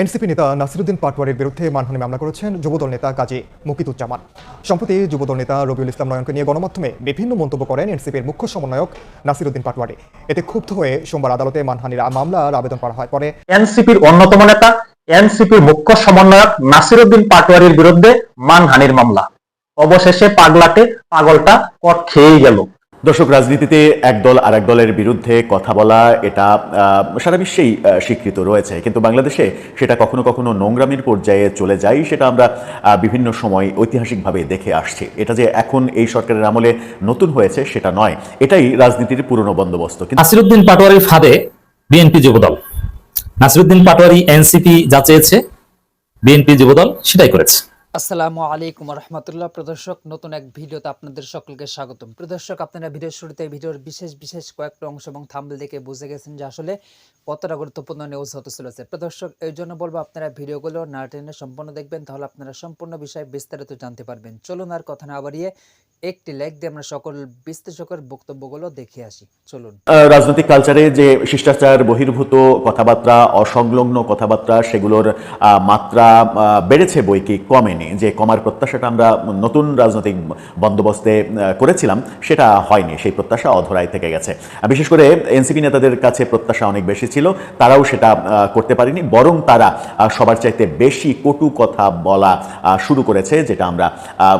NCP নেতা নাসিরুদ্দিন পাটওয়ারির বিরুদ্ধে মানহানি মামলা করেছেন যুবদল নেতা কাজী মুকিদুজ্জামান। সম্প্রতি যুবদল নেতা রবিউল ইসলাম নয়নকে নিয়ে গণমাধ্যমে বিভিন্ন মন্তব্য করেন এনসিপির মুখ্য সমন্বয়ক নাসিরুদ্দিন পাটওয়ারি এতে ক্ষুব্ধ হয়ে সোমবার আদালতে মানহানির মামলার আবেদন করা হয়। পরে এনসিপির অন্যতম নেতা, এনসিপির মুখ্য সমন্বয়ক নাসিরুদ্দিন পাটোয়ারির বিরুদ্ধে মানহানির মামলা। অবশেষে পাগলাটে পাগলটা কট খেয়েই গেল। দর্শক, রাজনীতিতে এক দল আর এক দলের বিরুদ্ধে কথা বলা, এটা সারা বিশ্বেই স্বীকৃত রয়েছে। কিন্তু বাংলাদেশে সেটা কখনো কখনো নোংরামির পর্যায়ে চলে যায়, সেটা আমরা বিভিন্ন সময় ঐতিহাসিকভাবে দেখে আসছি। এটা যে এখন এই সরকারের আমলে নতুন হয়েছে, সেটা নয়। এটাই রাজনীতির পুরনো বন্দোবস্ত। নাসিরুদ্দিন পাটোয়ারির ফাঁদে বিএনপি যুবদল। নাসিরুদ্দিন পাটোয়ারি এনসিপি যা চেয়েছে, বিএনপি যুবদল সেটাই করেছে। আসসালামু আলাইকুম রহমতুল্লাহ। প্রদর্শক, নতুন এক ভিডিওতে আপনাদের সকলকে স্বাগতম। প্রদর্শক, আপনারা ভিডিওর শুরুতে ভিডিওর বিশেষ বিশেষ কয়েকটা অংশ এবং থাম্বনেল দেখে বুঝে গেছেন যে আসলে কতটা গুরুত্বপূর্ণ নিউজ হতে চলেছে। প্রদর্শক, এই জন্য বলব, আপনারা ভিডিওগুলো না টেনে সম্পূর্ণ দেখবেন, তাহলে আপনারা সম্পূর্ণ বিষয়ে বিস্তারিত জানতে পারবেন। চলুন আর কথা না বাড়িয়ে একটি লাইক দিয়ে আমরা সকল বিশ্লেষকের বক্তব্যগুলো দেখে আসি। চলুন। রাজনৈতিক কালচারে যে শিষ্টাচার, বহির্ভূত কথাবার্তা, অসংলগ্ন কথাবার্তা, সেগুলোর মাত্রা বেড়েছে বই কি কমেনি। যে কমার প্রত্যাশাটা আমরা নতুন রাজনৈতিক বন্দোবস্তে করেছিলাম, সেটা হয়নি, সেই প্রত্যাশা অধরায় থেকে গেছে। বিশেষ করে এনসিপি নেতাদের কাছে প্রত্যাশা অনেক বেশি ছিল, তারাও সেটা করতে পারেনি, বরং তারা সবার চাইতে বেশি কটু কথা বলা শুরু করেছে, যেটা আমরা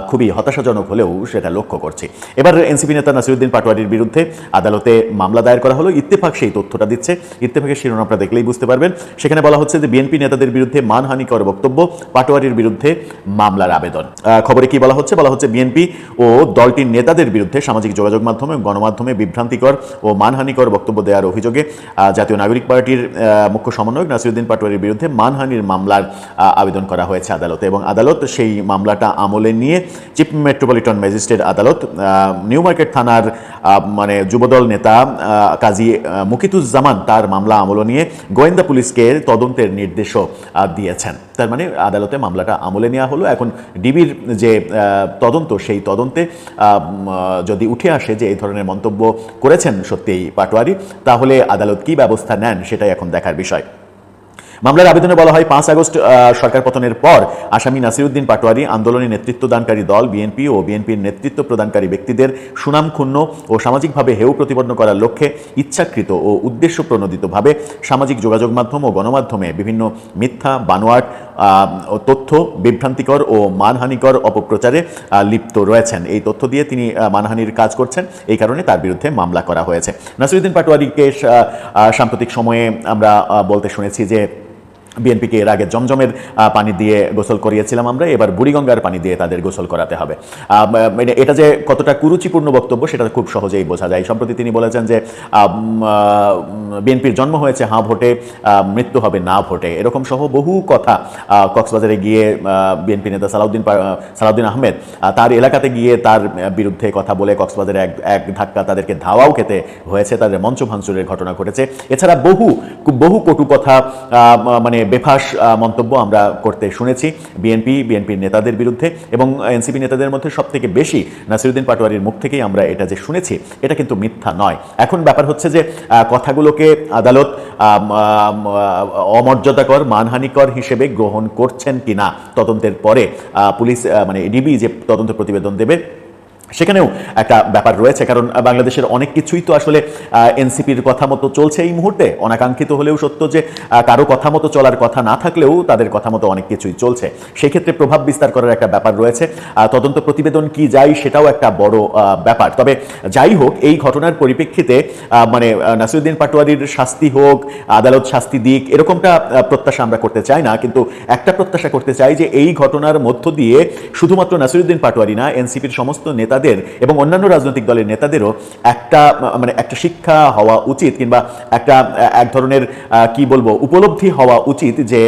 খুবই হতাশাজনক হলেও সেটা লক্ষ্য করছি। এবার এনসিপি নেতা নাসিরুদ্দিন পাটোয়ারির বিরুদ্ধে আদালতে মামলা দায়ের করা হলো, ইত্তেফাক সেই তথ্যটা দিচ্ছে। ইত্তেফাকের শিরোনামটা দেখলেই বুঝতে পারবেন। সেখানে বলা হচ্ছে যে, বিএনপি নেতাদের বিরুদ্ধে মানহানিকর বক্তব্য, পাটোয়ারির বিরুদ্ধে মামলার আবেদন। খবরে কি বলা হচ্ছে? বলা হচ্ছে বিএনপি ও দলটির নেতাদের বিরুদ্ধে সামাজিক যোগাযোগ মাধ্যমে গণমাধ্যমে বিভ্রান্তিকর ও মানহানিকর বক্তব্য দেওয়ার অভিযোগে জাতীয় নাগরিক পার্টির মুখ্য সমন্বয়ক নাসিরুদ্দিন পাটোয়ারির বিরুদ্ধে মানহানির মামলার আবেদন করা হয়েছে আদালতে এবং আদালত সেই মামলাটা আমলে নিয়ে চিফ মেট্রোপলিটন ম্যাজিস্ট্রেট আদালত নিউ মার্কেট থানার মানে যুবদল নেতা কাজী মুকিতুজ্জামান তার মামলা আমল নিয়ে গোয়েন্দা পুলিশকে তদন্তের নির্দেশও দিয়েছেন। তার মানে আদালতে মামলাটা আমলে নেওয়া হলো। এখন ডিবির যে তদন্ত, সেই তদন্তে যদি উঠে আসে যে এই ধরনের মন্তব্য করেছেন সত্যিই পাটোয়ারি, তাহলে আদালত কি ব্যবস্থা নেন সেটাই এখন দেখার বিষয়। মামলার আবেদনে বলা হয়, পাঁচ আগস্ট সরকার পতনের পর আসামি নাসিরুদ্দিন পাটোয়ারি আন্দোলনে নেতৃত্ব দানকারী দল, বিএনপি ও বিএনপির নেতৃত্ব প্রদানকারী ব্যক্তিদের সুনাম ক্ষুণ্ণ ও সামাজিকভাবে হেউ প্রতিপন্ন করার লক্ষ্যে ইচ্ছাকৃত ও উদ্দেশ্য প্রণোদিতভাবে সামাজিক যোগাযোগ মাধ্যম ও গণমাধ্যমে বিভিন্ন মিথ্যা, বানোয়াট তথ্য বিভ্রান্তিকর ও মানহানিকর অপপ্রচারে লিপ্ত রয়েছেন। এই তথ্য দিয়ে তিনি মানহানির কাজ করছেন। এই কারণে তার বিরুদ্ধে মামলা করা হয়েছে। নাসিরুদ্দিন পাটোয়ারিকে সাম্প্রতিক সময়ে আমরা বলতে শুনেছি যে বিএনপিকে এর আগে জমজমের পানি দিয়ে গোসল করিয়েছিলাম আমরা এবার বুড়িগঙ্গার পানি দিয়ে তাদের গোসল করাতে হবে। মানে এটা যে কতটা কুরুচিপূর্ণ বক্তব্য সেটা খুব সহজেই বোঝা যায়। সম্প্রতি তিনি বলেছেন যে বিএনপির জন্ম হয়েছে হাঁ ভোটে মৃত্যু হবে না ভোটে। এরকম সহ বহু কথা কক্সবাজারে গিয়ে বিএনপি নেতা সালাউদ্দিন সালাউদ্দিন আহমেদ আহ, তার এলাকাতে গিয়ে তার বিরুদ্ধে কথা বলে কক্সবাজারে এক এক ধাক্কা তাদেরকে ধাওয়াও খেতে হয়েছে। তাদের মঞ্চ ভাঙচুরের ঘটনা ঘটেছে। এছাড়া বহু বহু কটু কথা মানে বেফাস মন্তব্য আমরা করতে শুনেছি বিএনপি, বিএনপির নেতাদের বিরুদ্ধে এবং এনসিপি নেতাদের মধ্যে সব থেকে বেশি নাসিরুদ্দিন পাটোয়ারির মুখ থেকেই আমরা এটা যে শুনেছি, এটা কিন্তু মিথ্যা নয়। এখন ব্যাপার হচ্ছে যে কথাগুলোকে আদালত অমর্যাদাকর, মানহানিকর হিসেবে গ্রহণ করছেন কিনা তদন্তের পরে পুলিশ মানে ডিবি যে তদন্ত প্রতিবেদন দেবে সেখানেও একটা ব্যাপার রয়েছে, কারণ বাংলাদেশের অনেক কিছুই তো আসলে এনসিপির কথা মতো চলছে এই মুহূর্তে। অনাকাঙ্ক্ষিত হলেও সত্য যে কারও কথা মতো চলার কথা না থাকলেও তাদের কথা মতো অনেক কিছুই চলছে। সেই ক্ষেত্রে প্রভাব বিস্তার করার একটা ব্যাপার রয়েছে। তদন্ত প্রতিবেদন কি যায় সেটাও একটা বড় ব্যাপার। তবে যাই হোক, এই ঘটনার পরিপ্রেক্ষিতে মানে নাসিরুদ্দিন পাটোয়ারির শাস্তি হোক, আদালত শাস্তি দিক, এরকমটা প্রত্যাশা আমরা করতে চাই না। কিন্তু একটা প্রত্যাশা করতে চাই যে, এই ঘটনার মধ্য দিয়ে শুধুমাত্র নাসিরুদ্দিন পাটোয়ারি না, এনসিপির সমস্ত নেতাদের এবং অন্যান্য রাজনৈতিক দলের নেতাদেরও একটা মানে একটা শিক্ষা হওয়া উচিত কিংবা একটা, এক ধরনের কি বলব, উপলব্ধি হওয়া উচিত যে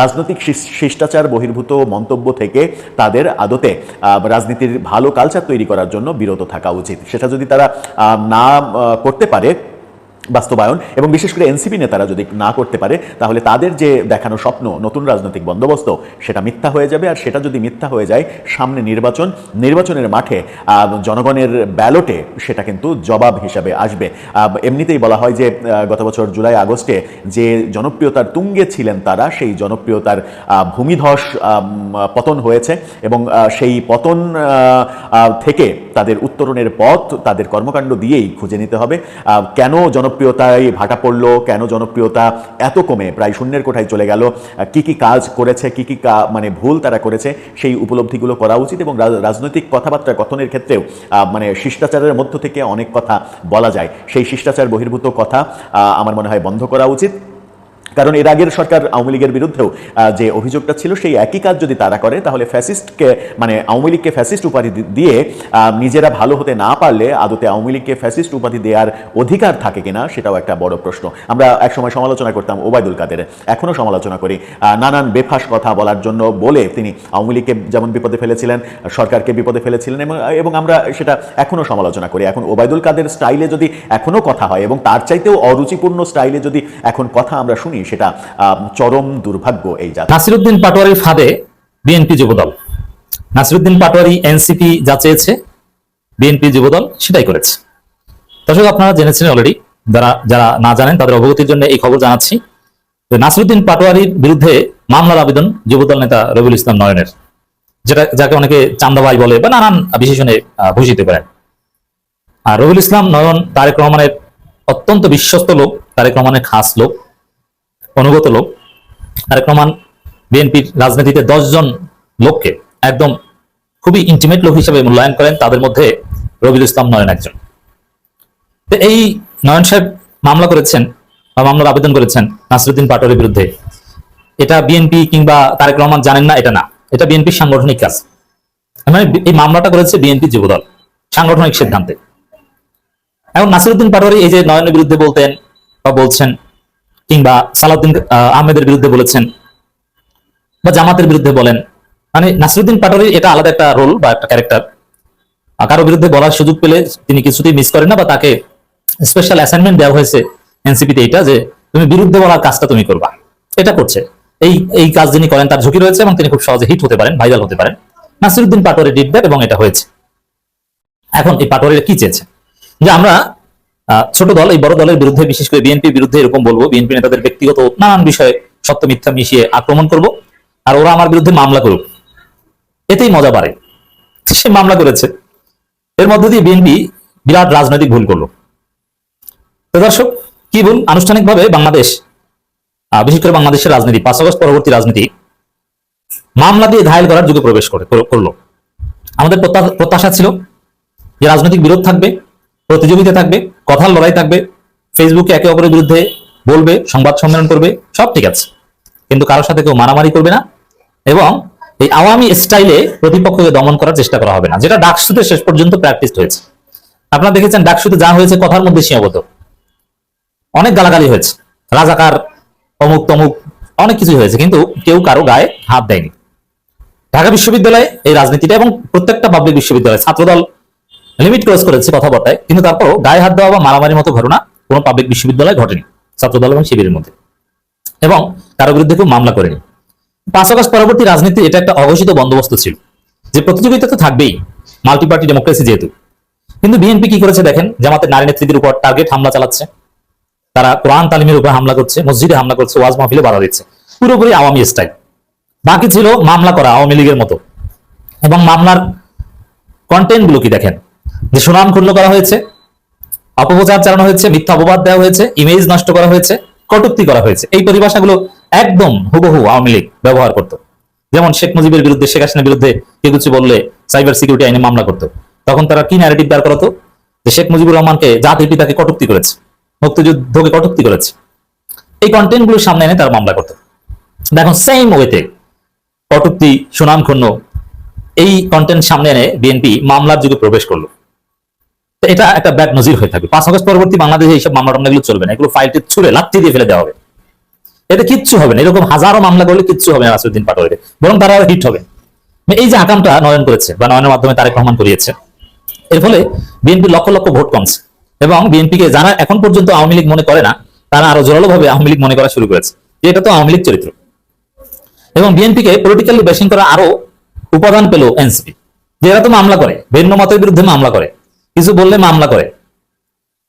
রাজনৈতিক শিষ্টাচার বহির্ভূত মন্তব্য থেকে তাদের আদতে রাজনীতির ভালো কালচার তৈরি করার জন্য বিরত থাকা উচিত। সেটা যদি তারা না করতে পারে বাস্তবায়ন এবং বিশেষ করে এনসিপি নেতারা যদি না করতে পারে, তাহলে তাদের যে দেখানো স্বপ্ন, নতুন রাজনৈতিক বন্দোবস্ত, সেটা মিথ্যা হয়ে যাবে। আর সেটা যদি মিথ্যা হয়ে যায়, সামনে নির্বাচন, নির্বাচনের মাঠে জনগণের ব্যালটে সেটা কিন্তু জবাব হিসাবে আসবে। এমনিতেই বলা হয় যে গত বছর জুলাই, আগস্টে যে জনপ্রিয়তার তুঙ্গে ছিলেন তারা, সেই জনপ্রিয়তার ভূমিধস পতন হয়েছে এবং সেই পতন থেকে তাদের উত্তরণের পথ তাদের কর্মকাণ্ড দিয়েই খুঁজে নিতে হবে। কেন জনপ্রিয়তায় ভাটা পড়ল? কেন জনপ্রিয়তা এত কমে? প্রায় শূন্যের কোঠায় চলে গেল। কি কি কাজ করেছে? কি কি মানে ভুল তারা করেছে? সেই উপলব্ধিগুলো করা উচিত এবং রাজ- রাজনৈতিক কথাবার্তা কথনের ক্ষেত্রেও মানে শিষ্টাচারের মধ্য থেকে অনেক কথা বলা যায়। সেই শিষ্টাচার বহির্ভূত কথা আমার মনে হয় বন্ধ করা উচিত। কারণ এর আগের সরকার আওয়ামী লীগের বিরুদ্ধেও যে অভিযোগটা ছিল, সেই একই কাজ যদি তারা করে, তাহলে ফ্যাসিস্টকে মানে আওয়ামী লীগকে ফ্যাসিস্ট উপাধি দিয়ে নিজেরা ভালো হতে না পারলে আদতে আওয়ামী লীগকে ফ্যাসিস্ট উপাধি দেওয়ার অধিকার থাকে কিনা, সেটাও একটা বড় প্রশ্ন। আমরা একসময় সমালোচনা করতাম ওবায়দুল কাদের এখনও সমালোচনা করি। নানান বেফাস কথা বলার জন্য বলে তিনি আওয়ামী লীগকে যেমন বিপদে ফেলেছিলেন, সরকারকে বিপদে ফেলেছিলেন এবং আমরা সেটা এখনও সমালোচনা করি। এখন ওবায়দুল কাদের স্টাইলে যদি এখনও কথা হয় এবং তার চাইতেও অরুচিপূর্ণ স্টাইলে যদি এখন কথা আমরা শুনি সেটা চরম দুর্ভাগ্য এই জাতি। নাসিরুদ্দিন পাটোয়ারির ফাঁদে বিএনপি যুবদল। নাসিরুদ্দিন পাটোয়ারি এনসিপি যা চেয়েছে, বিএনপি যুবদল সেটাই করেছে। দর্শক, আপনারা জেনেছেন অলরেডি যারা যারা না জানেন, তাদের অবগতির জন্য এই খবর জানাচ্ছি। নাসিরুদ্দিন পাটোয়ারির বিরুদ্ধে মামলার আবেদন যুবদল নেতা রবিউল ইসলাম নয়নের, যেটা, যাকে অনেকে চান্দাবাই বলে বা নানান বিশেষণে ভূষিত করেন আর রবিউল ইসলাম নয়ন, তারেক রহমানের অত্যন্ত বিশ্বস্ত লোক, তারেক রহমানের খাস লোক। অনুগত লোক। তারেক রহমান বিএনপির রাজনীতিতে জন লোককে একদম খুবই ইন্টিমেট লোক হিসেবে মূল্যায়ন করেন। তাদের মধ্যে রবিউল ইসলাম নয়ন একজন। তো এই নয়ন সাহেব মামলা করেছেন বা মামলার আবেদন করেছেন নাসরুদ্দিন পাটোয়ারির বিরুদ্ধে। এটা বিএনপি কিংবা তারেক রহমান জানেন না, এটা না। এটা বিএনপির সাংগঠনিক কাজ। মানে এই মামলাটা করেছে বিএনপি যুবদল, সাংগঠনিক সিদ্ধান্তে। এখন নাসিরুদ্দিন পাটোয়ারি এই যে নয়নের বিরুদ্ধে বলতেন বা বলছেন কিংবা সালাউদ্দিন আহমেদের বিরুদ্ধে বলেছেন বা জামাতের বিরুদ্ধে বলেন। মানে নাসিরুদ্দিন পাটোয়ারি এটা আলাদা একটা রোল বা একটা ক্যারেক্টার কারও বিরুদ্ধে বলার সুযোগ পেলে তিনি কিছুতেই মিস করেন না বা তাকে স্পেশাল অ্যাসাইনমেন্ট দেওয়া হয়েছে এনসিপিতে এটা যে তুমি বিরুদ্ধে বলার কাজটা তুমি করবা। এটা করছে। এই এই কাজ যিনি করেন তার ঝুঁকি রয়েছে এবং তিনি খুব সহজে হিট হতে পারেন ভাইরাল হতে পারেন। নাসিরুদ্দিন পাটোয়ারি ডিড দ্যাট এবং এটা হয়েছে। এখন এই পাটোয়ারিরা কি চেয়েছে? যে আমরা ছোট দল, এই বড় দলের বিরুদ্ধে, বিশেষ করে বিএনপির বিরুদ্ধে এরকম বলব, বিএনপি নেতাদের ব্যক্তিগত নানান বিষয়ে সত্য মিথ্যা মিশিয়ে আক্রমণ করব, আর ওরা আমার বিরুদ্ধে মামলা করুক। এতেই মজা বাড়ে। সে মামলা করেছে। এর মধ্যে দিয়ে বিএনপি বিরাট রাজনৈতিক ভুল করল। তো দর্শক, কি ভুল? আনুষ্ঠানিকভাবে বাংলাদেশ বিশেষ করে বাংলাদেশের রাজনীতি, পাঁচ আগস্ট পরবর্তী রাজনীতি, মামলা দিয়ে ঘায়ল করার যুগে প্রবেশ করে করল। আমাদের প্রত্যা- প্রত্যাশা ছিল যে রাজনৈতিক বিরোধ থাকবে, প্রতিযোগিতা থাকবে কথার লড়াই থাকবে ফেসবুকে একে অপরের বিরুদ্ধে বলবে, সংবাদ সম্মেলন করবে, সব ঠিক আছে। কিন্তু কারোর সাথে কেউ মারামারি করবে না এবং এই আওয়ামী স্টাইলে প্রতিপক্ষকে দমন করার চেষ্টা করা হবে না, যেটা ডাকসুতে শেষ পর্যন্ত প্র্যাকটিস হয়েছে। আপনারা দেখেছেন ডাকসুতে যা হয়েছে কথার মধ্যে সীমাবদ্ধ। অনেক গালাগালি হয়েছে, রাজাকার, অমুক তমুক, অনেক কিছু হয়েছে, কিন্তু কেউ কারও গায়ে হাত দেয়নি। ঢাকা বিশ্ববিদ্যালয়ে এই রাজনীতিটা এবং প্রত্যেকটা পাবলিক বিশ্ববিদ্যালয় ছাত্রদল লিমিট ক্রস করেছে কথাবার্তায়, কিন্তু তারপরও গায়ে হাত দেওয়া বা মারামারির মতো ঘটনা কোনো পাবলিক বিশ্ববিদ্যালয়ে ঘটেনি, ছাত্রদল এবং শিবিরের মধ্যে। এবং কারও বিরুদ্ধে কেউ মামলা করেনি। পাঁচ আগস্ট পরবর্তী রাজনীতি এটা একটা অঘোষিত বন্দোবস্ত ছিল, যে প্রতিযোগিতা তো থাকবেই মাল্টি পার্টি ডেমোক্রেসি যেহেতু। কিন্তু বিএনপি কি করেছে দেখেন? জামাতের নারী নেতৃত্বের উপর টার্গেট হামলা চালাচ্ছে। তারা কোরআন তালিমের উপর হামলা করছে, মসজিদে হামলা করছে, ওয়াজ মাহফিলে বাধা দিচ্ছে। পুরোপুরি আওয়ামী স্টাইল বাকি ছিল মামলা করা আওয়ামী লীগের মতো। এবং মামলার কন্টেন্টগুলো কি দেখেন? যে সুনাম ক্ষুণ্ণ করা হয়েছে, অপপ্রচার চালানো হয়েছে, মিথ্যা অপবাদ দেওয়া হয়েছে ইমেজ নষ্ট করা হয়েছে, কটুক্তি করা হয়েছে। এই পরিভাষাগুলো একদম হুবহু আওয়ামী লীগ ব্যবহার করত। যেমন শেখ মুজিবের বিরুদ্ধে, শেখ হাসিনার বিরুদ্ধে কেউ কিছু বললে সাইবার সিকিউরিটি আইনে মামলা করতো। তখন তারা কি ন্যারেটিভ দাঁড় করাতো? যে শেখ মুজিবুর রহমানকে জাতির পিতাকে কটুক্তি করেছে, মুক্তিযুদ্ধকে কটুক্তি করেছে। এই কন্টেন্টগুলোর সামনে এনে তারা মামলা করতো। দেখুন সেম ওয়েতে কটুক্তি, সুনাম ক্ষুণ্ণ, এই কন্টেন্ট সামনে এনে বিএনপি মামলার যুগে প্রবেশ করল। এটা একটা ব্যাড নজির হয়ে থাকবে। পাঁচ আগস্ট পরবর্তী বাংলাদেশে এইসব মামলা টামলাগুলো চলবে না। এগুলো ফাইলটি ছুড়ে লাত্তি দিয়ে ফেলে দেওয়া হবে। এতে কিচ্ছু হবে না। এরকম হাজারো মামলা করলে কিচ্ছু হবে না রাসুদ্দিন পাটোয়ারিকে বরং তারা হিট হবে। এই যে আকামটা নয়ন করেছে বা নয়নের মাধ্যমে তারেক রহমান করিয়েছে, এর ফলে বিএনপি লক্ষ লক্ষ ভোট কমছে এবং বিএনপিকে যারা এখন পর্যন্ত আওয়ামী লীগ মনে করে না, তারা আরও জোরালো ভাবে আওয়ামী লীগ মনে করা শুরু করেছে। এটা তো আওয়ামী লীগ চরিত্র। এবং বিএনপিকে পলিটিক্যালি বেশিং করা আরও উপাদান পেল এনসিপি। যে এরা তো মামলা করে, ভিন্ন মতের বিরুদ্ধে মামলা করে। কিছু বললে মামলা করে।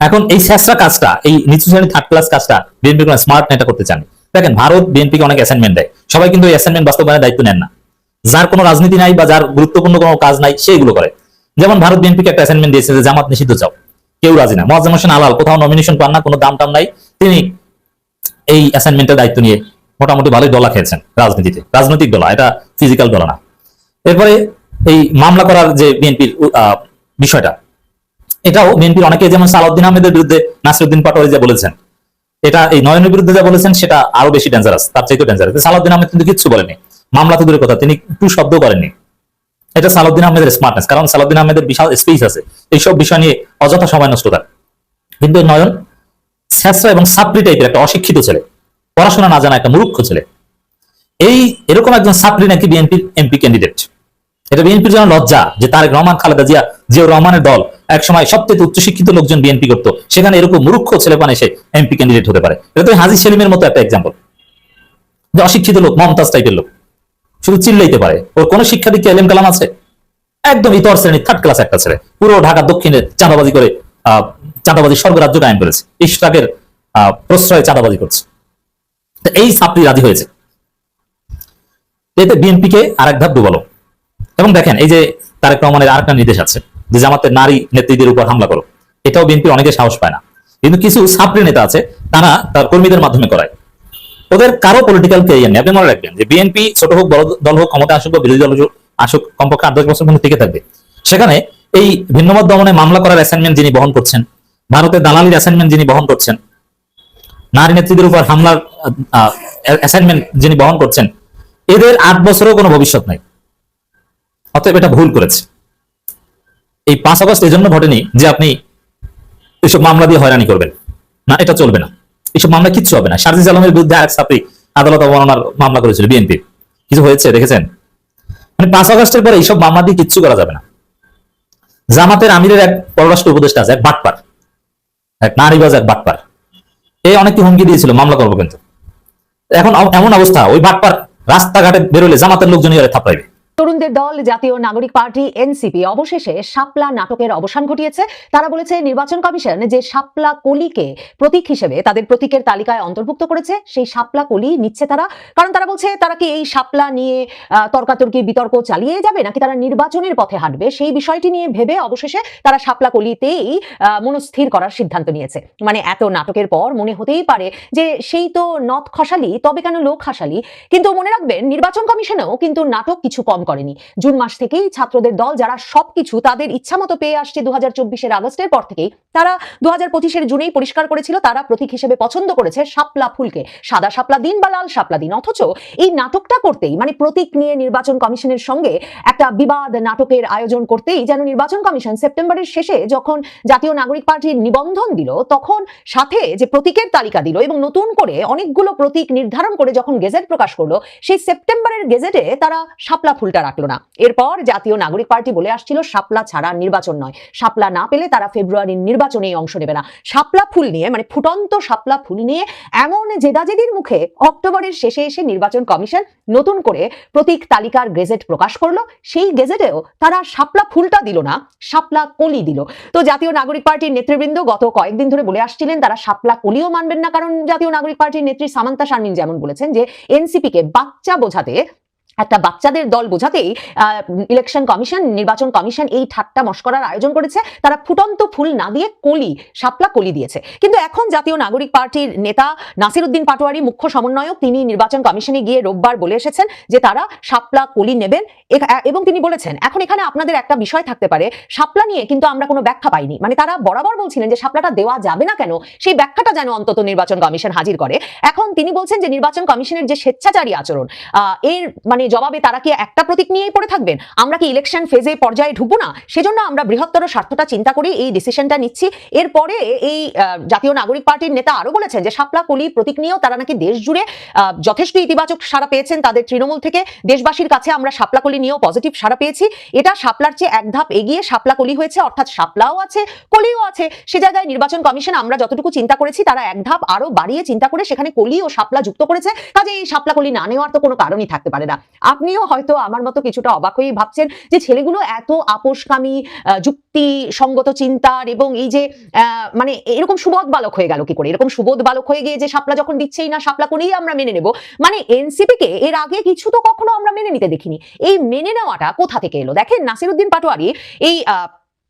এখন এই শেষরা কাজটা, এই নিচু শ্রেণি থার্ড ক্লাস কাজটা বিএনপি কোনো স্মার্ট নেতা করতে চান দেখেন, ভারত বিএনপিকে অনেক অ্যাসাইনমেন্ট দেয়। সবাই কিন্তু এই অ্যাসাইনমেন্ট বাস্তবায়নের দায়িত্ব নেন না। যার কোনো রাজনীতি নাই বা যার গুরুত্বপূর্ণ কোনো কাজ নাই সেগুলো করে। যেমন ভারত বিএনপিকে একটা অ্যাসাইনমেন্ট দিয়েছে যে, জামাত নিষিদ্ধ চাও। কেউ রাজি না। মোয়াজ্জেম হোসেন আলাল, কোথাও নমিনেশন পান না, কোনো দাম টাম নাই। তিনি এই অ্যাসাইনমেন্টের দায়িত্ব নিয়ে মোটামুটি ভালোই ডলা খেয়েছেন রাজনীতিতে। রাজনৈতিক ডলা এটা ফিজিক্যাল ডলা না। এরপরে এই মামলা করার যে বিএনপির বিষয়টা এটাও বিএনপির অনেকে যেমন সালাউদ্দিন আহমেদের বিরুদ্ধে নাসিরুদ্দিন পাটোয়ারি যা বলেছেন, এটা এই নয়নের বিরুদ্ধে যা বলেছেন, সেটা আরও বেশি ডেঞ্জারাস তার চাইতে ডেঞ্জারাস সালাউদ্দিন আহমেদ কিন্তু কিচ্ছু বলেনি। মামলা তো দূরের কথা, তিনি টু শব্দ করেননি। এটা সালাউদ্দিন আহমেদের স্মার্টনেস কারণ সালাউদ্দিন আহমেদের বিশাল স্পেস আছে। এইসব বিষয় নিয়ে অযথা সময় নষ্ট তার। কিন্তু নয়ন স্যাসরা এবং সাপ্রি টাইপের একটা অশিক্ষিত ছেলে, পড়াশোনা না জানা একটা মূর্খ ছেলে। এই এরকম একজন সাপ্রি নাকি বিএনপির এমপি ক্যান্ডিডেট এটা বিএনপির জন্য লজ্জা যে তারেক রহমান, খালেদা জিয়া জিয়াউর রহমানের দল এক সময় সবচেয়ে উচ্চশিক্ষিত লোকজন বিএনপি করতো। সেখানে এরকম মূর্খ ছেলেপান এসে এমপি ক্যান্ডিডেট হতে পারে। এটা তো হাজি সেলিমের মতো একটা এক্সাম্পল যে অশিক্ষিত লোক, মমতাজ টাইপের লোক। শুধু চিল্লাইতে পারে। ওর কোনো শিক্ষা দিকে এলেম কালাম আছে? একদম ইতর শ্রেণির থার্ড ক্লাস একটা ছেলে। পুরো ঢাকা দক্ষিণে চাঁদাবাজি করে, আহ, চাঁদাবাজি স্বর্গরাজ্য কায়েম করেছে। ইশরাকের আহ, প্রশ্রয়ে চাঁদাবাজি করছে। এই সাপড়ি রাজি হয়েছে। এতে বিএনপিকে আরেক ধাপ ডুবালো। এবং দেখেন, এই যে তারেক রহমানের আরেকটা নির্দেশ আছে, যে জামাতের নারী নেত্রীদের উপর হামলা করো। এটাও বিএনপি অনেকে সাহস পায় না। কিন্তু কিছু সাপ্রি নেতা আছে, তারা তার কর্মীদের মাধ্যমে করায়। ওদের কারও পলিটিক্যাল ক্যারিয়ার নেই। আপনি মনে রাখবেন যে বিএনপি ছোট হোক, বড় দল হোক ক্ষমতা আসুক বা বিরোধী দল আসুক, কমপক্ষে আট, দশ বছর পর্যন্ত টিকে থাকবে। সেখানে এই ভিন্নমত দমনে মামলা করার অ্যাসাইনমেন্ট যিনি বহন করছেন, ভারতের দালালির অ্যাসাইনমেন্ট যিনি বহন করছেন, নারী নেত্রীদের উপর হামলার অ্যাসাইনমেন্ট যিনি বহন করছেন, এদের আট বছরও কোনো ভবিষ্যৎ নাই। অতএব এটা ভুল করেছে। এই পাঁচ আগস্ট এই জন্য ঘটেনি যে আপনি এইসব মামলা দিয়ে হয়রানি করবেন। না, এটা চলবে না। এসব মামলা কিচ্ছু হবে না। শারজিজ আলমের বিরুদ্ধে আরেক সাপড়ি আদালত অবমাননার মামলা করেছিল বিএনপি কিছু হয়েছে, দেখেছেন? মানে পাঁচ আগস্টের পরে এইসব মামলা দিয়ে কিচ্ছু করা যাবে না। জামাতের আমিরের এক পররাষ্ট্র উপদেষ্টা আছে, এক বাটপার। এক নারীবাজ এক বাটপার। এই অনেককে হুমকি দিয়েছিল, মামলা করব কিন্তু। এখন এমন অবস্থা, ওই বাটপার রাস্তাঘাটে বেরোলে জামাতের লোকজনই ওরা থাপড়াইবে। তরুণদের দল, জাতীয় নাগরিক পার্টি, এনসিপি, অবশেষে শাপলা নাটকের অবসান ঘটিয়েছে। তারা বলেছে, নির্বাচন কমিশন যে শাপলা কলিকে প্রতীক হিসেবে তাদের প্রতীকের তালিকায় অন্তর্ভুক্ত করেছে, সেই শাপলা কলি নিচ্ছে তারা। কারণ তারা বলছে, তারা কি এই শাপলা নিয়ে তর্কাতর্কি, বিতর্ক চালিয়ে যাবে, নাকি তারা নির্বাচনের পথে হাঁটবে? সেই বিষয়টি নিয়ে ভেবে অবশেষে তারা শাপলা কলিতেই মনস্থির করার সিদ্ধান্ত নিয়েছে। মানে এত নাটকের পর মনে হতেই পারে যে সেই তো নথ খসালি, তবে কেন লোক খাসালি কিন্তু মনে রাখবেন, নির্বাচন কমিশনেও কিন্তু নাটক কিছু কম করেনি। জুন মাস থেকেই ছাত্রদের দল যারা সবকিছু তাদের ইচ্ছা মতো পেয়ে আসছে দু হাজার চব্বিশের আগস্টের পর থেকেই। তারা দু হাজার পঁচিশের জুনেই পরিষ্কার করেছিল, তারা প্রতীক হিসেবে পছন্দ করেছে শাপলা ফুলকে। সাদা শাপলা দিন বা লাল শাপলা দিন, অথচ এই নাটকটা করতেই মানে প্রতীক নিয়ে নির্বাচন কমিশনের সঙ্গে একটা বিবাদ নাটকের আয়োজন করতেই যেন নির্বাচন কমিশন সেপ্টেম্বরের শেষে যখন জাতীয় নাগরিক পার্টির নিবন্ধন দিল, তখন সাথে যে প্রতীকের তালিকা দিল এবং নতুন করে অনেকগুলো প্রতীক নির্ধারণ করে যখন গেজেট প্রকাশ করল, সেই সেপ্টেম্বরের গেজেটে তারা শাপলা ফুলটা রাখল না। এরপর জাতীয় নাগরিক পার্টি বলে আসছিল, শাপলা ছাড়া নির্বাচন নয়। শাপলা না পেলে তারা ফেব্রুয়ারির নির্বাচনেই অংশ নেবে না। শাপলা ফুল নিয়ে মানে ফুটন্ত শাপলা ফুল নিয়ে এমন জেদাজেদির মুখে অক্টোবরের শেষে এসে নির্বাচন কমিশন নতুন করে প্রতীক তালিকার গেজেট প্রকাশ করল। সেই গেজেটেও তারা শাপলা ফুলটা দিল না, শাপলা কলি দিল। তো জাতীয় নাগরিক পার্টির নেতৃবৃন্দ গত কয়েকদিন ধরে বলে আসছিলেন, তারা শাপলা কলিও মানবেন না। কারণ জাতীয় নাগরিক পার্টির নেত্রী সামান্তা শারমিন যেমন বলেছেন যে এনসিপি কে বাচ্চা বোঝাতে একটা বাচ্চাদের দল বোঝাতেই ইলেকশন কমিশন নির্বাচন কমিশন এই ঠাট্টা মস্করার আয়োজন করেছে। তারা ফুটন্ত ফুল না দিয়ে কলি, শাপলা কলি দিয়েছে। কিন্তু এখন জাতীয় নাগরিক পার্টির নেতা নাসির উদ্দিন পাটোয়ারি, মুখ্য সমন্বয়ক, তিনি নির্বাচন কমিশনে গিয়ে রোববার বলে এসেছেন যে তারা শাপলা কলি নেবেন। এবং তিনি বলেছেন, এখন এখানে আপনাদের একটা বিষয় থাকতে পারে। শাপলা নিয়ে কিন্তু আমরা কোনো ব্যাখ্যা পাইনি। মানে তারা বরাবর বলছিলেন যে শাপলাটা দেওয়া যাবে না কেন? সেই ব্যাখ্যাটা যেন অন্তত নির্বাচন কমিশন হাজির করে। এখন তিনি বলছেন যে নির্বাচন কমিশনের যে স্বেচ্ছাচারী আচরণ এর মানে জবাবে তারা কি একটা প্রতীক নিয়েই পড়ে থাকবেন? আমরা কি ইলেকশন ফেজে পর্যায়ে ঢুকবো না? সেজন্য আমরা বৃহত্তর স্বার্থটা চিন্তা করে এই ডিসিশনটা নিচ্ছি। এরপরে এই জাতীয় নাগরিক পার্টির নেতা আরও বলেছেন যে শাপলা কলি প্রতীক নিয়েও তারা নাকি দেশ জুড়ে যথেষ্ট ইতিবাচক সাড়া পেয়েছেন তাদের তৃণমূল থেকে। দেশবাসীর কাছে আমরা শাপলা কলি নিয়েও পজিটিভ সাড়া পেয়েছি। এটা শাপলার চেয়ে এক ধাপ এগিয়ে শাপলা কলি হয়েছে, অর্থাৎ শাপলাও আছে, কলিও আছে। সে জায়গায় নির্বাচন কমিশন আমরা যতটুকু চিন্তা করেছি তারা এক ধাপ আরও বাড়িয়ে চিন্তা করে সেখানে কলি ও শাপলা যুক্ত করেছে। কাজে এই শাপলা কলি না নেওয়ার তো কোনো কারণই থাকতে পারে না। আপনিও হয়তো আমার মতো কিছুটা অবাক হয়েই ভাবছেন যে ছেলেগুলো এত আপোষকামী আহ, যুক্তিসঙ্গত চিন্তার এবং এই যে মানে এরকম সুবোধ বালক হয়ে গেল কি করে? এরকম সুবোধ বালক হয়ে গিয়ে যে সাপলা যখন দিচ্ছেই না সাপলা করেই আমরা মেনে নেব? মানে এনসিপি কে এর আগে কিছু তো কখনো আমরা মেনে নিতে দেখিনি। এই মেনে নেওয়াটা কোথা থেকে এলো? দেখেন নাসিরুদ্দিন পাটোয়ারি এই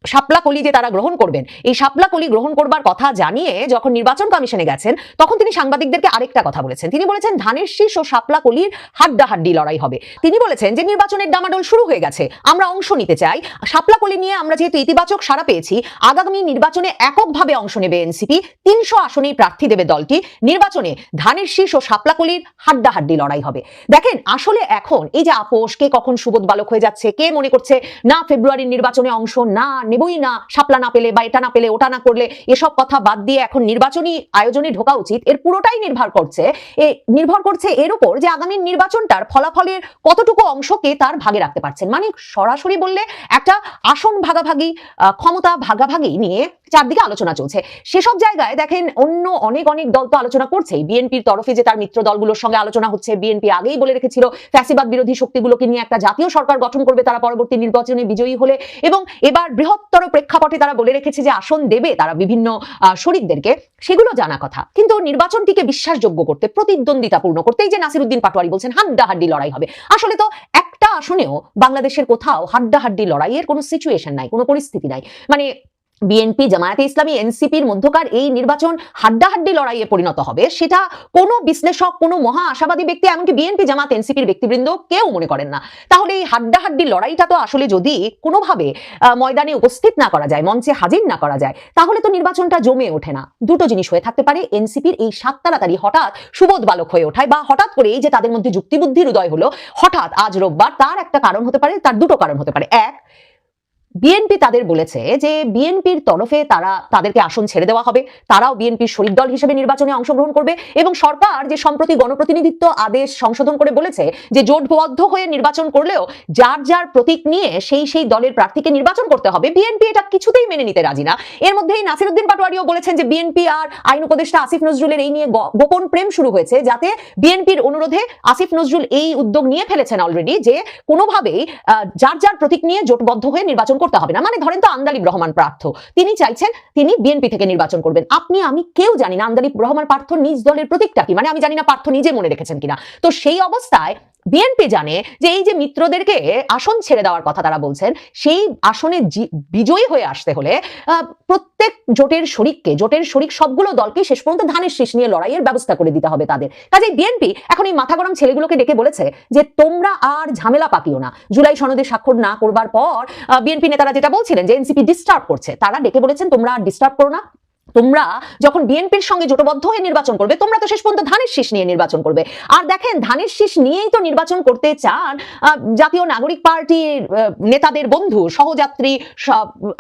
শাপলা কলি যে তারা গ্রহণ করবেন। এই শাপলা কলি গ্রহণ করবার কথা জানিয়ে যখন নির্বাচন কমিশনে গেছেন, তখন তিনি সাংবাদিকদেরকে আরেকটা কথা বলেছেন। তিনি বলেছেন, ধানের শীষ ও শাপলা কলির হাড্ডাহাড্ডি লড়াই হবে। তিনি বলেছেন যে, নির্বাচনের ডামাডোল শুরু হয়ে গেছে। আমরা অংশ নিতে চাই। শাপলা কলি নিয়ে আমরা যেহেতু ইতিবাচক সাড়া পেয়েছি, আগামী নির্বাচনে এককভাবে অংশ নেবে এনসিপি। তিনশো আসনেই প্রার্থী দেবে দলটি। নির্বাচনে ধানের শীষ ও শাপলা কলির হাড্ডাহাড্ডি লড়াই হবে। দেখেন, আসলে এখন এই যে আপোষ, কে কখন সুবোধ বালক হয়ে যাচ্ছে, কে মনে করছে, না, ফেব্রুয়ারির নির্বাচনে অংশ না নেবই না, শাপলা না পেলে বা এটা না পেলে ওটা না করলে এসব কথা বাদ দিয়ে এখন নির্বাচনী আয়োজনে ঢোকা উচিত। এর পুরোটাই নির্ভর করছে, এ নির্ভর করছে এর উপর যে আগামী নির্বাচনটার ফলাফলের কতটুকু অংশকে তার ভাগে রাখতে পারছেন। মানে সরাসরি বললে একটা আসন ভাগাভাগি ক্ষমতা ভাগাভাগি নিয়ে চারদিকে আলোচনা চলছে। সেসব জায়গায় দেখেন অন্য অনেক অনেক দল তো আলোচনা করছেই। বিএনপির তরফে যে তার মিত্র দলগুলোর সঙ্গে আলোচনা হচ্ছে, বিএনপি আগেই বলে রেখেছিল ফ্যাসিবাদ বিরোধী শক্তিগুলোকে নিয়ে একটা জাতীয় সরকার গঠন করবে তারা পরবর্তী নির্বাচনে বিজয়ী হলে এবং এবার বৃহত্তর প্রেক্ষাপটে তারা বলে রেখেছে যে আসন দেবে তারা বিভিন্ন আহ, শরিকদেরকে। সেগুলো জানা কথা। কিন্তু নির্বাচনটিকে বিশ্বাসযোগ্য করতে প্রতিদ্বন্দ্বিতাপূর্ণ করতে এই যে নাসিরুদ্দিন পাটোয়ারি বলছেন হাড্ডাহাড্ডি লড়াই হবে। আসলে তো একটা আসনেও বাংলাদেশের কোথাও হাড্ডাহাড্ডি লড়াইয়ের কোনো সিচুয়েশন নাই কোনো পরিস্থিতি নাই। মানে বিএনপি জামায়াতে ইসলামী এনসিপির মধ্যকার এই নির্বাচন হাড্ডাহাড্ডি লড়াইয়ে পরিণত হবে। সেটা কোনো বিশ্লেষক, কোনো মহা আশাবাদী ব্যক্তি, এমনকি বিএনপি জামাত এনসিপির ব্যক্তিবৃন্দ কেউ মনে করেন না। তাহলে এই হাড্ডাহাড্ডি লড়াইটা তো আসলে যদি কোনোভাবে ময়দানে উপস্থিত না করা যায়, মঞ্চে হাজির না করা যায়, তাহলে তো নির্বাচনটা জমে ওঠে না। দুটো জিনিস হয়ে থাকতে পারে এনসিপির এই সাত তাড়াতাড়ি হঠাৎ সুবোধ বালক হয়ে ওঠায়, বা হঠাৎ করে এই যে তাদের মধ্যে যুক্তিবুদ্ধির উদয় হলো, হঠাৎ আজ রোববার তার একটা কারণ হতে পারে, তার দুটো কারণ হতে পারে। এক বিএনপি তাদের বলেছে যে বিএনপির তরফে তারা তাদেরকে আসন ছেড়ে দেওয়া হবে। তারাও বিএনপির শরিক দল হিসেবে নির্বাচনে অংশগ্রহণ করবে এবং সরকার যে সম্প্রতি গণপ্রতিনিধিত্ব আদেশ সংশোধন করে বলেছে যে জোটবদ্ধ হয়ে নির্বাচন করলেও যার যার প্রতীক নিয়ে সেই সেই দলের প্রার্থীকে নির্বাচন করতে হবে বিএনপি এটা কিছুতেই মেনে নিতে রাজি না। এর মধ্যেই নাসিরুদ্দিন পাটোয়ারিও বলেছেন যে বিএনপি আর আইন উপদেষ্টা আসিফ নজরুলের এই নিয়ে গোপন প্রেম শুরু হয়েছে যাতে বিএনপির অনুরোধে আসিফ নজরুল এই উদ্যোগ নিয়ে ফেলেছেন অলরেডি যে কোনোভাবেই যার যার প্রতীক নিয়ে জোটবদ্ধ হয়ে নির্বাচন করতে হবে না। মানে ধরেন তো আন্দালিব রহমান প্রার্থ তিনি চাইছেন, তিনি বিএনপি থেকে নির্বাচন করবেন। আপনি, আমি কেউ জানি না আন্দালিব রহমান পার্থ নিজ দলের প্রতীকটা কি? মানে আমি জানি না পার্থ নিজে মনে রেখেছেন কিনা। তো সেই অবস্থায় বিএনপি জানে যে এই যে মিত্রদেরকে আসন ছেড়ে দেওয়ার কথা তারা বলছেন, সেই আসনে বিজয়ী হয়ে আসতে হলে প্রত্যেক জোটের শরিককে, জোটের শরিক সবগুলো দলকে শেষ পর্যন্ত ধানের শীষ নিয়ে লড়াইয়ের ব্যবস্থা করে দিতে হবে তাদের। কাজে বিএনপি এখন এই মাথা গরম ছেলেগুলোকে ডেকে বলেছে যে তোমরা আর ঝামেলা পাকিও না। জুলাই সনদে স্বাক্ষর না করবার পর বিএনপি নেতারা যেটা বলছিলেন যে এনসিপি ডিস্টার্ব করছে, তারা ডেকে বলেছেন তোমরা আর ডিস্টার্ব করো না। তোমরা যখন বিএনপির সঙ্গে জোটবদ্ধ হয়ে নির্বাচন করবে, তোমরা তো শেষ পর্যন্ত ধানের শীষ নিয়ে নির্বাচন করবে। আর দেখেন, ধানের শীষ নিয়েই তো নির্বাচন করতে চান জাতীয় নাগরিক পার্টির নেতাদের বন্ধু, সহযাত্রী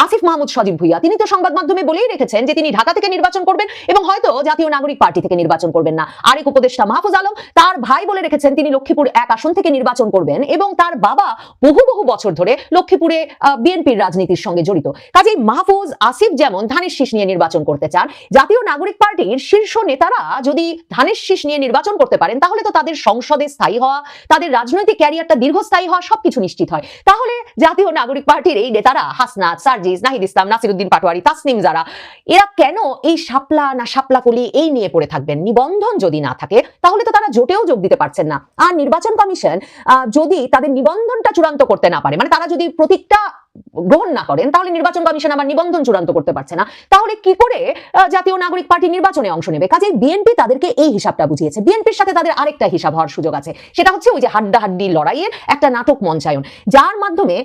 আসিফ মাহমুদ সজীব ভুইয়া। তিনি তো সংবাদ মাধ্যমে বলেই রেখেছেন যে তিনি ঢাকা থেকে নির্বাচন করবেন এবং হয়তো জাতীয় নাগরিক পার্টি থেকে নির্বাচন করবেন না। আরেক উপদেষ্টা মাহফুজ আলম তার ভাই বলে রেখেছেন তিনি লক্ষ্মীপুর এক আসন থেকে নির্বাচন করবেন এবং তার বাবা বহু বহু বছর ধরে লক্ষ্মীপুরে বিএনপির রাজনীতির সঙ্গে জড়িত। কাজেই মাহফুজ, আসিফ যেমন ধানের শীষ নিয়ে নির্বাচন করতে চান। জাতীয় নাগরিক পার্টির শীর্ষ নেতারা যদি ধানের শীষ নিয়ে নির্বাচন করতে পারেন, তাহলে তো তাদের সংসদে স্থায়ী হওয়া, তাদের রাজনৈতিক ক্যারিয়ারটা দীর্ঘস্থায়ী হওয়া সবকিছু নিশ্চিত হয়। তাহলে জাতীয় নাগরিক পার্টির এই নেতারা হাসনাত, সার্জিস, নাহিদ ইসলাম, নাসিরুদ্দিন পাটোয়ারি, তাসনিম যারা এরা কেন এই শাপলা, না শাপলা কলি এই নিয়ে পড়ে থাকবেন? নিবন্ধন যদি না থাকে, তাহলে তো তারা জোটেও যোগ দিতে পারছেন না। আর নির্বাচন কমিশন যদি তাদের নিবন্ধনটা চূড়ান্ত করতে না পারে মানে তারা যদি প্রতীকটা গ্রহণ না করেন, তাহলে নির্বাচন কমিশন আবার নিবন্ধন চূড়ান্ত করতে পারছে না। তাহলে কি করে জাতীয় নাগরিক পার্টি নির্বাচনে অংশ নেবে? কাজে বিএনপি তাদেরকে এই হিসাবটা বুঝিয়েছে। বিএনপির সাথে তাদের আরেকটা হিসাব হওয়ার সুযোগ আছে। সেটা হচ্ছে ওই যে হাড্ডাহাড্ডি লড়াইয়ের একটা নাটক মঞ্চায়ন। যার মাধ্যমে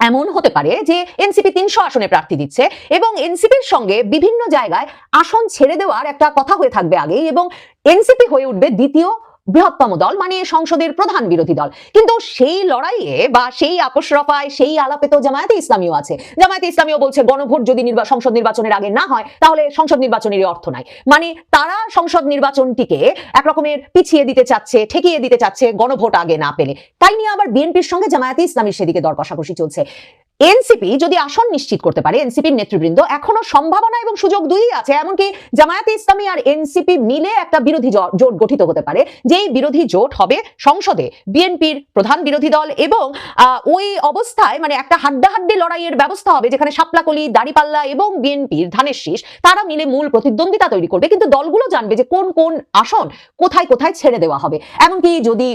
এমন হতে পারে যে এনসিপি তিনশো আসনে প্রার্থী দিচ্ছে এবং এনসিপির সঙ্গে বিভিন্ন জায়গায় আসন ছেড়ে দেওয়ার একটা কথা হয়ে থাকবে আগেই এবং এনসিপি হয়ে উঠবে দ্বিতীয় বৃহত্তম দল মানে সংসদের প্রধান বিরোধী দল। কিন্তু সেই লড়াইয়ে বা সেই আপোষ রফায় সেই আলাপে তো জামায়াতে ইসলামীও আছে। জামায়াতে ইসলামীও বলছে, গণভোট যদি সংসদ নির্বাচনের আগে না হয়, তাহলে সংসদ নির্বাচনের অর্থ নাই। মানে তারা সংসদ নির্বাচনটিকে একরকমের পিছিয়ে দিতে চাচ্ছে, ঠেকিয়ে দিতে চাচ্ছে গণভোট আগে না পেলে। তাই নিয়ে আবার বিএনপির সঙ্গে জামায়াতে ইসলামীর সেদিকে দর কষাকষি চলছে। এনসিপি যদি আসন নিশ্চিত করতে পারে, এনসিপির নেতৃবৃন্দ, এখনও সম্ভাবনা এবং সুযোগ দুই আছে। এমনকি জামায়াতে ইসলামী আর এনসিপি মিলে একটা বিরোধী জোট গঠিত হতে পারে। যেই বিরোধী জোট হবে সংসদে বিএনপির প্রধান বিরোধী দল এবং ওই অবস্থায় মানে একটা হাড্ডাহাড্ডি লড়াইয়ের ব্যবস্থা হবে, যেখানে সাপলাকলি দাড়িপাল্লা এবং বিএনপির ধানের শীষ, তারা মিলে মূল প্রতিদ্বন্দ্বিতা তৈরি করবে। কিন্তু দলগুলো জানবে যে কোন কোন আসন কোথায় কোথায় ছেড়ে দেওয়া হবে। এমনকি যদি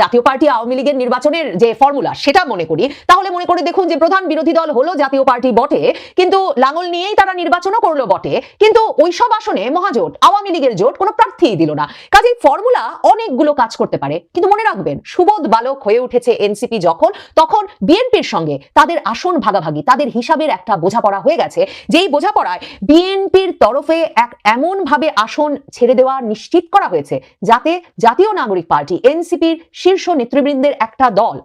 জাতীয় পার্টি আওয়ামী লীগের নির্বাচনের যে ফর্মুলা, সেটা মনে করি। তাহলে মনে করে দেখুন যে প্রধান বিরোধী দল হলো জাতীয় পার্টি বটে, কিন্তু লাঙল নিয়েই তারা নির্বাচনও করল বটে। কিন্তু ওইসব আসনে মহাজোট, আওয়ামী লীগের জোট কোনো প্রার্থীই দিল না। কাজেই ফর্মুলা অনেকগুলো কাজ করতে পারে। কিন্তু মনে রাখবেন, সুবোধ বালক হয়ে উঠেছে এনসিপি যখন, তখন বিএনপির সঙ্গে তাদের আসন ভাগাভাগি, তাদের হিসাবের একটা বোঝাপড়া হয়ে গেছে। যেই বোঝাপড়ায় বিএনপির তরফে এক এমন ভাবে আসন ছেড়ে দেওয়া নিশ্চিত করা হয়েছে, যাতে জাতীয় নাগরিক পার্টি, এনসিপির শীর্ষ নেতৃবৃন্দের একটা দল,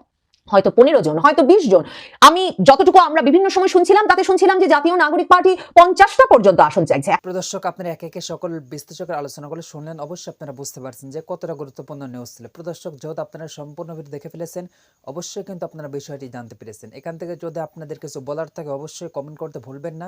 হয়তো পনেরো জন, হয়তো বিশ জন। আমি যতটুকু আমরা বিভিন্ন সময় শুনছিলাম, তাতে শুনছিলাম যে জাতীয় নাগরিক পার্টি পঞ্চাশটা পর্যন্ত আসন চাইছে। প্রদর্শক আপনারা একে একে সকল বিশ্লেষকের আলোচনাগুলো শুনলেন। অবশ্যই আপনারা বুঝতে পারছেন যে কতটা গুরুত্বপূর্ণ নিউজ ছিল। প্রদর্শক যেহেতু আপনারা সম্পূর্ণ ভিডিও দেখে ফেলেছেন, অবশ্যই কিন্তু আপনারা বিষয়টি জানতে পেরেছেন। এখান থেকে যদি আপনাদের কিছু বলার থাকে, অবশ্যই কমেন্ট করতে ভুলবেন না।